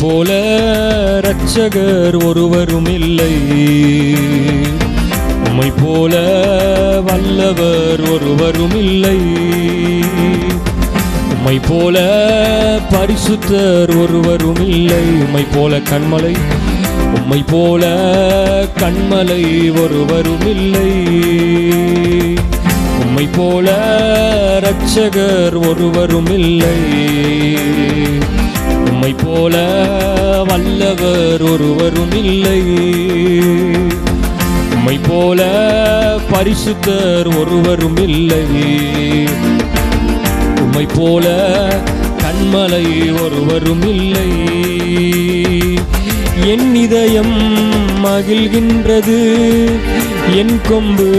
போல இரட்சகர் ஒருவரும் இல்லை. உம்மை போல வல்லவர் ஒருவரும் இல்லை. உம்மை போல பரிசுத்தர் ஒருவரும் இல்லை. உம்மை போல கண்மலை உம்மை போல கண்மலை ஒருவரும் இல்லை. உம்மை போல இரட்சகர் ஒருவரும் இல்லை. உம்மை போல வல்லவர் ஒருவரும் இல்லை. உம்மை போல பரிசுத்தர் ஒருவரும் இல்லை. உம்மை போல கண்மலை ஒருவரும் இல்லை. என் இதயம் மகிழ்கின்றது என் கொம்பு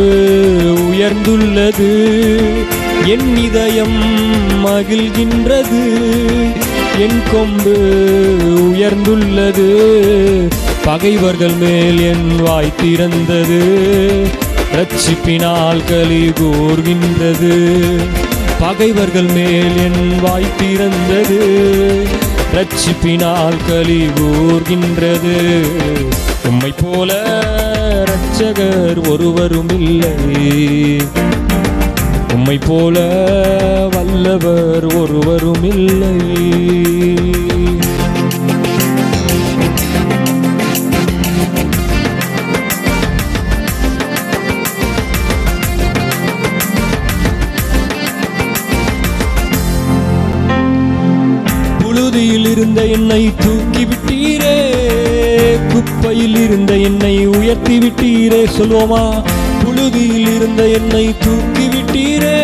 உயர்ந்துள்ளது என் இதயம் மகிழ்கின்றது. என் கொம்பு உயர்ந்துள்ளது. பகைவர்கள் மேல் என் வாய் திறந்தது. ரட்சிப்பினால் களி கூர்கின்றது. பகைவர்கள் மேல் என் வாய் திறந்தது. ரட்சிப்பினால் களி கூர்கின்றது. உம்மை போல ரட்சகர் ஒருவரும் இல்லை உம்மை போல நல்லவர் ஒருவரும் இல்லை புழுதியில் இருந்த என்னை தூக்கி விட்டீரே குப்பையில் இருந்த என்னை உயர்த்தி விட்டீரே சொல்வோமா புழுதியில் இருந்த என்னை தூக்கி விட்டீரே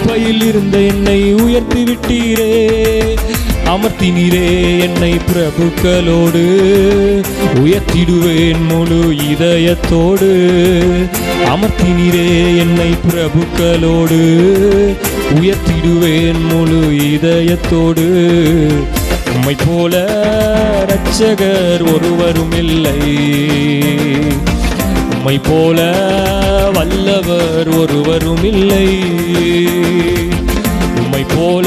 குப்பையில் இருந்த என்னை உயர்த்தி விட்டீரே. அமர்த்தினீரே என்னை பிரபுக்களோடு. உயர்த்திடுவேன் முழு இதயத்தோடு. அமர்த்தினீரே என்னை பிரபுக்களோடு. உயர்த்திடுவேன் முழு இதயத்தோடு. உம்மை போல இரட்சகர் ஒருவரும் இல்லை. உம்மை போல வல்லவர் ஒருவரும் இல்லை உம்மை போல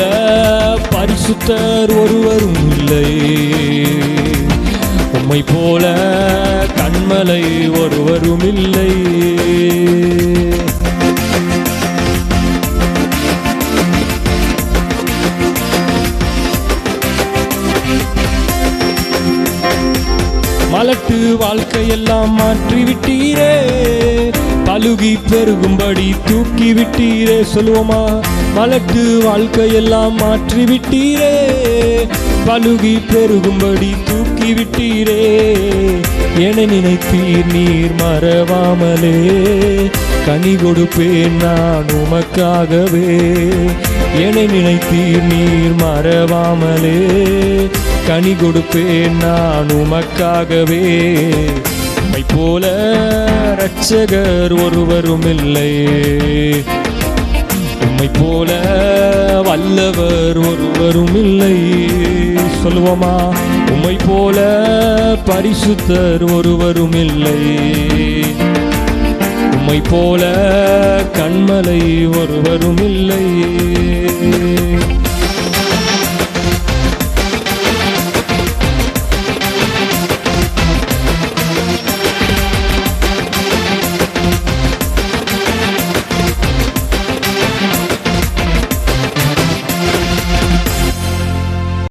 பரிசுத்தர் ஒருவரும் இல்லை உம்மை போல கண்மலை ஒருவரும் இல்லை மலட்டு வாழ்க்கையெல்லாம் மாற்றி விட்டீரே பழுகி பெருகும்படி தூக்கி விட்டீரே சொல்லுவோமா? மலட்டு வாழ்க்கையெல்லாம் மாற்றி விட்டீரே பழுகி பெருகும்படி தூக்கி விட்டீரே என நினைத்தீர் நீர் மறவாமலே. கனி கொடுப்பேன் நான் உமக்காகவே. என நினைத்தீர் நீர் மறவாமலே. கனி கொடுப்பேன் நான் உமக்காகவே. உம்மை போல ரட்சகர் ஒருவரும் இல்லை. உம்மை போல வல்லவர் ஒருவரும் இல்லை. சொல்லுவோமா? உம்மை போல பரிசுத்தர் ஒருவரும் இல்லை. உம்மை போல கண்மலை ஒருவரும் இல்லை.